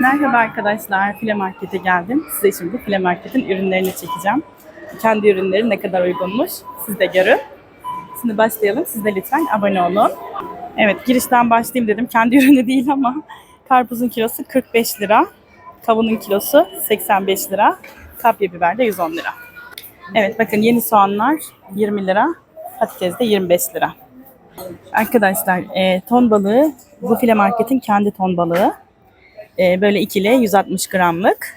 Merhaba arkadaşlar, File Market'e geldim. Size şimdi File Market'in ürünlerini çekeceğim. Kendi ürünleri ne kadar uygunmuş siz de görün. Şimdi başlayalım. Siz de lütfen abone olun. Evet, girişten başlayayım dedim. Kendi ürünü değil ama karpuzun kilosu 45 lira. Kavunun kilosu 85 lira. Kapya biber de 110 lira. Evet bakın yeni soğanlar 20 lira. Patates de 25 lira. Arkadaşlar e, ton balığı bu file marketin kendi ton balığı. E, böyle ikili 160 gramlık.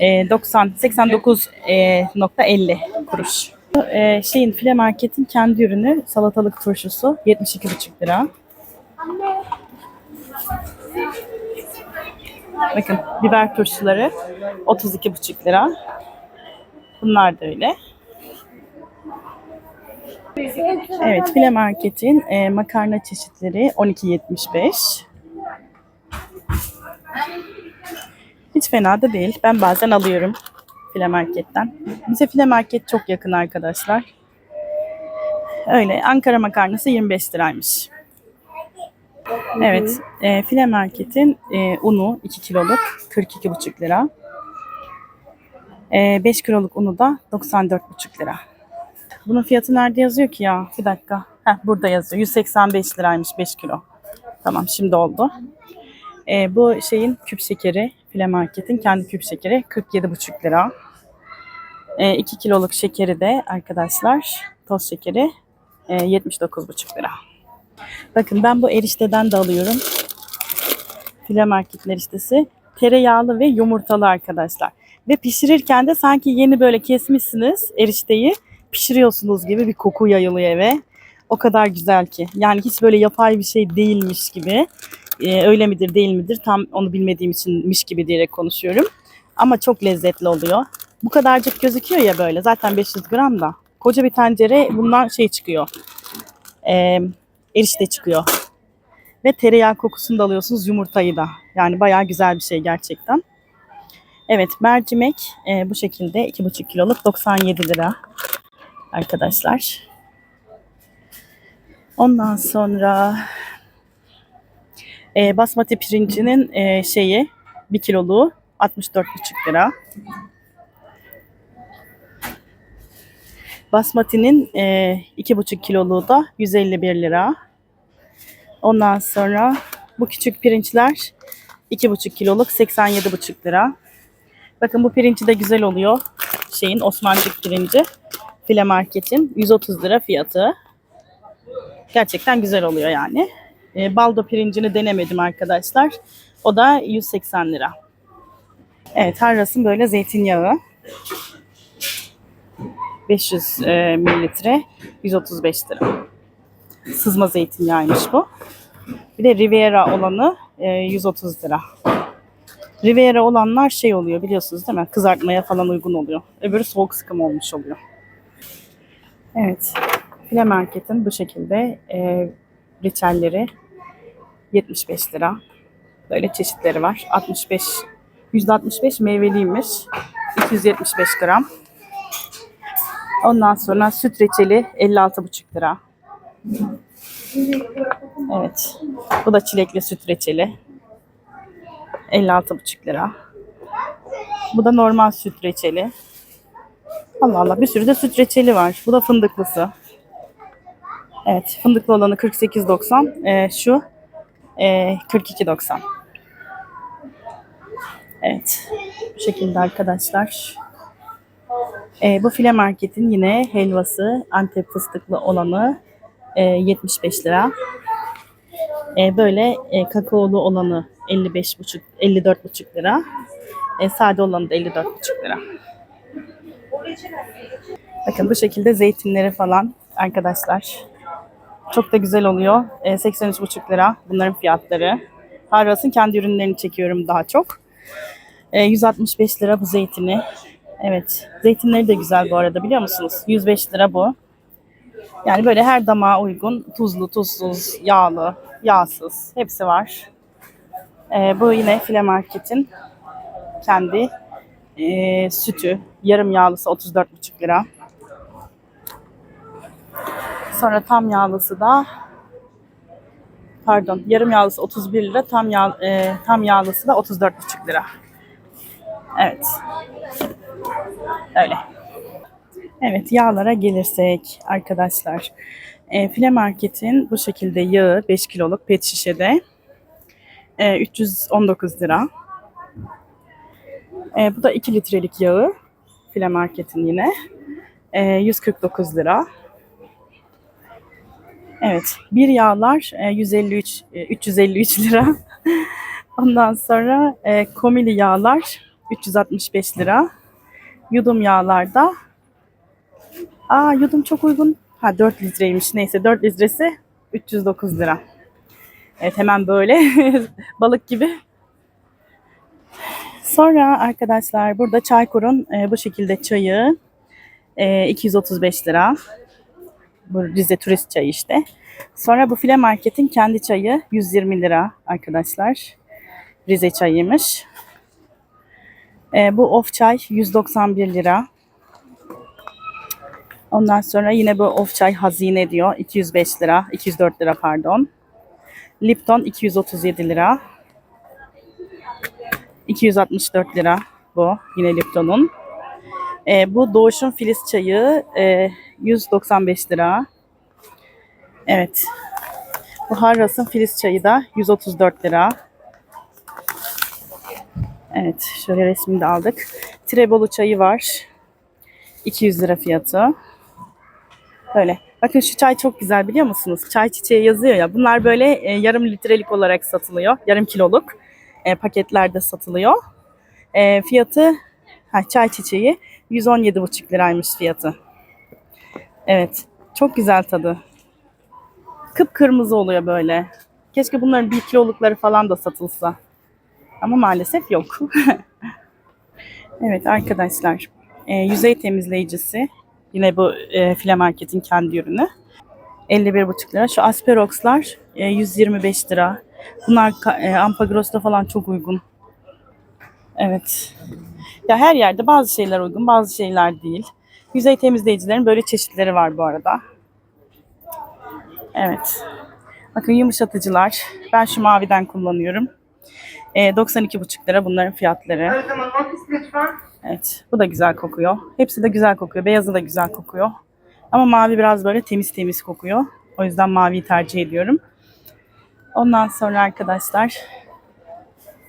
E, 90 89.50 kuruş. E, şeyin file marketin kendi ürünü salatalık turşusu 72,5 lira. Bakın biber turşuları 32,5 lira. Bunlar da öyle. Evet, file marketin e, makarna çeşitleri 12.75. Hiç fena da değil. Ben bazen alıyorum file marketten. Bize file market çok yakın arkadaşlar. Öyle. Ankara makarnası 25 liraymış. Evet. E, file marketin e, unu 2 kiloluk 42,5 lira. E, 5 kiloluk unu da 94,5 lira. Bunun fiyatı nerede yazıyor ki ya? Bir dakika. Heh, burada yazıyor. 185 liraymış 5 kilo. Tamam şimdi oldu. Ee, bu şeyin küp şekeri, file marketin kendi küp şekeri 47,5 lira. Ee, 2 kiloluk şekeri de arkadaşlar toz şekeri e, 79,5 lira. Bakın ben bu erişteden de alıyorum. File market eriştesi. Tereyağlı ve yumurtalı arkadaşlar. Ve pişirirken de sanki yeni böyle kesmişsiniz erişteyi pişiriyorsunuz gibi bir koku yayılıyor eve. O kadar güzel ki. Yani hiç böyle yapay bir şey değilmiş gibi. Ee, öyle midir değil midir tam onu bilmediğim içinmiş gibi diyerek konuşuyorum. Ama çok lezzetli oluyor. Bu kadarcık gözüküyor ya böyle. Zaten 500 gram da. Koca bir tencere bundan şey çıkıyor. Ee, erişte çıkıyor. Ve tereyağı kokusunu da alıyorsunuz yumurtayı da. Yani bayağı güzel bir şey gerçekten. Evet mercimek e, bu şekilde 2,5 kiloluk 97 lira arkadaşlar. Ondan sonra e, basmati pirincinin e, şeyi 1 kiloluğu 64,5 lira. Basmati'nin e, 2,5 kiloluğu da 151 lira. Ondan sonra bu küçük pirinçler 2,5 kiloluk 87,5 lira. Bakın bu pirinci de güzel oluyor. Şeyin Osmancık pirinci. File marketin 130 lira fiyatı. Gerçekten güzel oluyor yani. E, baldo pirincini denemedim arkadaşlar. O da 180 lira. Evet Harras'ın böyle zeytinyağı. 500 e, mililitre 135 lira. Sızma zeytinyağıymış bu. Bir de Riviera olanı e, 130 lira. Riviera olanlar şey oluyor biliyorsunuz değil mi? Kızartmaya falan uygun oluyor. Öbürü soğuk sıkım olmuş oluyor. Evet. File marketin bu şekilde e, reçelleri 75 lira. Böyle çeşitleri var. 65 %65 meyveliymiş. 275 gram. Ondan sonra süt reçeli 56,5 lira. Evet. Bu da çilekli süt reçeli. 56,5 lira. Bu da normal süt reçeli. Allah Allah bir sürü de süt reçeli var. Bu da fındıklısı. Evet fındıklı olanı 48.90. Ee, şu e, 42.90. Evet. Bu şekilde arkadaşlar. Ee, bu file marketin yine helvası Antep fıstıklı olanı e, 75 lira. E, böyle e, kakaolu olanı 55,5 54,5 lira. E, sade olanı da 54,5 lira. Bakın bu şekilde zeytinleri falan arkadaşlar. Çok da güzel oluyor. E, 83,5 lira bunların fiyatları. Harras'ın kendi ürünlerini çekiyorum daha çok. E, 165 lira bu zeytini. Evet. Zeytinleri de güzel bu arada biliyor musunuz? 105 lira bu. Yani böyle her damağa uygun tuzlu, tuzsuz, yağlı, yağsız hepsi var. Ee, bu yine file marketin kendi e, sütü. Yarım yağlısı 34,5 lira. Sonra tam yağlısı da pardon yarım yağlısı 31 lira tam yağ, e, tam yağlısı da 34,5 lira. Evet. Öyle. Evet yağlara gelirsek arkadaşlar. E, file marketin bu şekilde yağı 5 kiloluk pet şişede e, 319 lira. E, bu da 2 litrelik yağı file marketin yine e, 149 lira. Evet bir yağlar e, 153 e, 353 lira. Ondan sonra e, komili yağlar 365 lira. Yudum yağlarda Aa yudum çok uygun. Ha 4 litreymiş. Neyse 4 litresi 309 lira. Evet hemen böyle balık gibi. Sonra arkadaşlar burada Çaykur'un e, bu şekilde çayı e, 235 lira. Bu Rize turist çayı işte. Sonra bu file marketin kendi çayı 120 lira arkadaşlar. Rize çayıymış. E, bu of çay 191 lira. Ondan sonra yine bu of çay hazine diyor. 205 lira. 204 lira pardon. Lipton 237 lira. 264 lira bu. Yine Lipton'un. Ee, bu Doğuş'un Filiz çayı e, 195 lira. Evet. Bu Harras'ın Filiz çayı da 134 lira. Evet. Şöyle resmini de aldık. Trebolu çayı var. 200 lira fiyatı. Böyle. Bakın şu çay çok güzel biliyor musunuz? Çay çiçeği yazıyor ya. Bunlar böyle e, yarım litrelik olarak satılıyor. Yarım kiloluk e, paketlerde satılıyor. E, fiyatı ha, çay çiçeği 117,5 liraymış fiyatı. Evet. Çok güzel tadı. Kıpkırmızı oluyor böyle. Keşke bunların bir kilolukları falan da satılsa. Ama maalesef yok. evet arkadaşlar. E, yüzey temizleyicisi Yine bu e, file marketin kendi ürünü. 51,5 lira. Şu Asperox'lar e, 125 lira. Bunlar e, Ampagros'ta falan çok uygun. Evet. Ya her yerde bazı şeyler uygun, bazı şeyler değil. Yüzey temizleyicilerin böyle çeşitleri var bu arada. Evet. Bakın yumuşatıcılar. Ben şu maviden kullanıyorum. E, 92,5 lira bunların fiyatları. Evet. Bu da güzel kokuyor. Hepsi de güzel kokuyor. Beyazı da güzel kokuyor. Ama mavi biraz böyle temiz temiz kokuyor. O yüzden maviyi tercih ediyorum. Ondan sonra arkadaşlar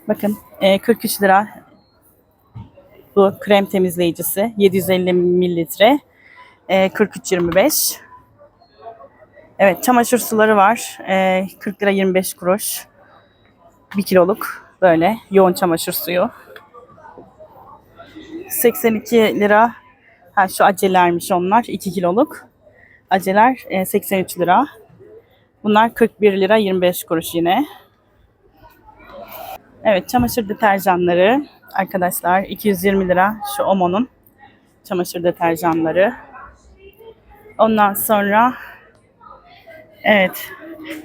bakın e, 43 lira bu krem temizleyicisi 750 mililitre e, 43.25 Evet çamaşır suları var e, 40 lira 25 kuruş 1 kiloluk böyle yoğun çamaşır suyu 82 lira. Ha şu acelermiş onlar. 2 kiloluk. Aceler e, 83 lira. Bunlar 41 lira 25 kuruş yine. Evet çamaşır deterjanları arkadaşlar 220 lira şu Omo'nun çamaşır deterjanları. Ondan sonra evet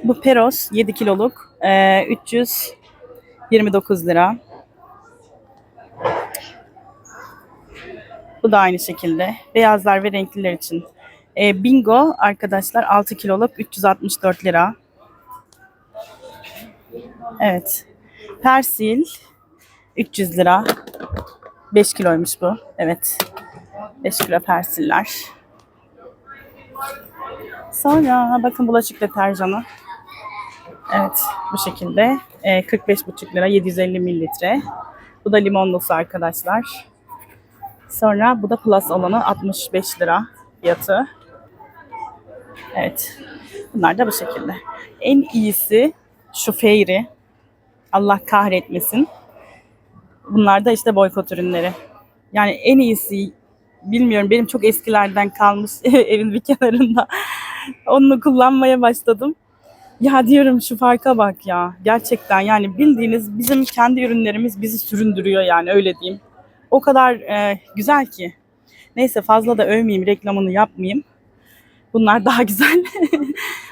bu Peros 7 kiloluk e, 329 lira. Bu da aynı şekilde. Beyazlar ve renkliler için. E, Bingo arkadaşlar 6 kiloluk 364 lira. Evet. Persil 300 lira. 5 kiloymuş bu. Evet. 5 kilo persiller. Sonra bakın bulaşık deterjanı. Evet bu şekilde. E, 45,5 lira 750 mililitre. Bu da limonlusu arkadaşlar. Sonra bu da plus olanı 65 lira fiyatı. Evet. Bunlar da bu şekilde. En iyisi şu Fairy. Allah kahretmesin. Bunlar da işte boykot ürünleri. Yani en iyisi bilmiyorum benim çok eskilerden kalmış evin bir kenarında. Onu kullanmaya başladım. Ya diyorum şu farka bak ya. Gerçekten yani bildiğiniz bizim kendi ürünlerimiz bizi süründürüyor yani öyle diyeyim. O kadar e, güzel ki. Neyse fazla da övmeyeyim, reklamını yapmayayım. Bunlar daha güzel.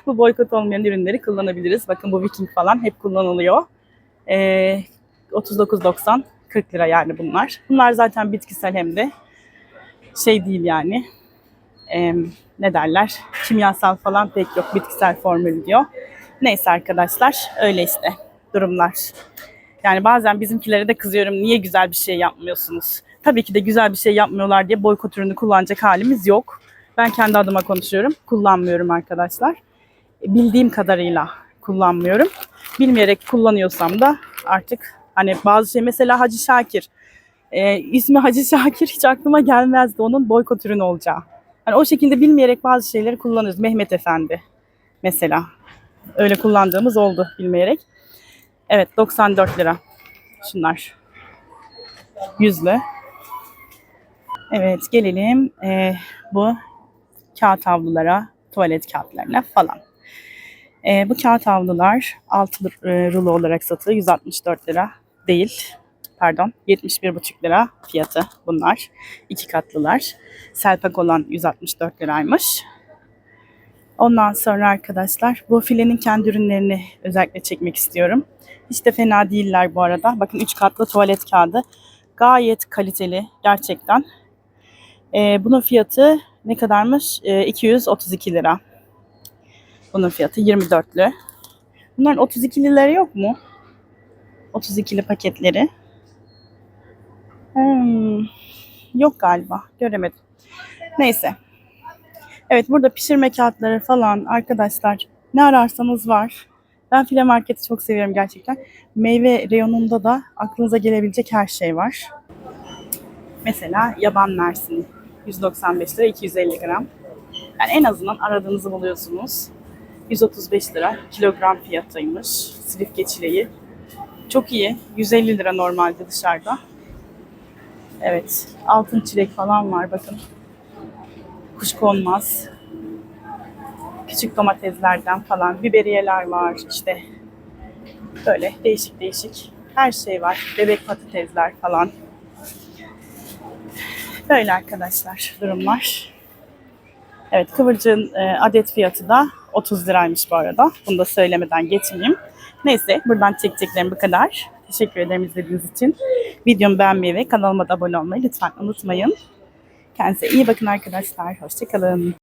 bu boykot olmayan ürünleri kullanabiliriz. Bakın bu Viking falan hep kullanılıyor. E, 39.90 40 lira yani bunlar. Bunlar zaten bitkisel hem de şey değil yani. E, ne derler? Kimyasal falan pek yok. Bitkisel formül diyor. Neyse arkadaşlar öyle işte durumlar. Yani bazen bizimkilere de kızıyorum niye güzel bir şey yapmıyorsunuz? Tabii ki de güzel bir şey yapmıyorlar diye boykot ürünü kullanacak halimiz yok. Ben kendi adıma konuşuyorum. Kullanmıyorum arkadaşlar. Bildiğim kadarıyla kullanmıyorum. Bilmeyerek kullanıyorsam da artık hani bazı şey mesela Hacı Şakir. Ee, ismi Hacı Şakir hiç aklıma gelmezdi onun boykot ürünü olacağı. Hani o şekilde bilmeyerek bazı şeyleri kullanıyoruz. Mehmet Efendi mesela. Öyle kullandığımız oldu bilmeyerek. Evet 94 lira. Şunlar. Yüzlü. Evet gelelim eee, bu kağıt havlulara, tuvalet kağıtlarına falan. Eee, bu kağıt havlular 6 rulo olarak satılıyor. 164 lira değil. Pardon 71,5 lira fiyatı bunlar. İki katlılar. Selpak olan 164 liraymış. Ondan sonra arkadaşlar bu filenin kendi ürünlerini özellikle çekmek istiyorum. Hiç de fena değiller bu arada. Bakın 3 katlı tuvalet kağıdı. Gayet kaliteli gerçekten. Ee, bunun fiyatı ne kadarmış? Ee, 232 lira. Bunun fiyatı 24'lü. Bunların 32'lileri yok mu? 32'li paketleri. Hmm, yok galiba. Göremedim. Neyse. Evet burada pişirme kağıtları falan arkadaşlar ne ararsanız var. Ben file marketi çok seviyorum gerçekten. Meyve reyonunda da aklınıza gelebilecek her şey var. Mesela yaban mersini 195 lira 250 gram. Yani en azından aradığınızı buluyorsunuz. 135 lira kilogram fiyatıymış. Silifke çileği. Çok iyi. 150 lira normalde dışarıda. Evet. Altın çilek falan var bakın. Kuşkonmaz. Küçük domateslerden falan. Biberiyeler var işte. Böyle değişik değişik. Her şey var. Bebek patatesler falan. Böyle arkadaşlar durumlar. Evet kıvırcığın e, adet fiyatı da 30 liraymış bu arada. Bunu da söylemeden geçmeyeyim. Neyse buradan çekeceklerim bu kadar. Teşekkür ederim izlediğiniz için. Videomu beğenmeyi ve kanalıma da abone olmayı lütfen unutmayın. Kendinize iyi bakın arkadaşlar. Hoşçakalın.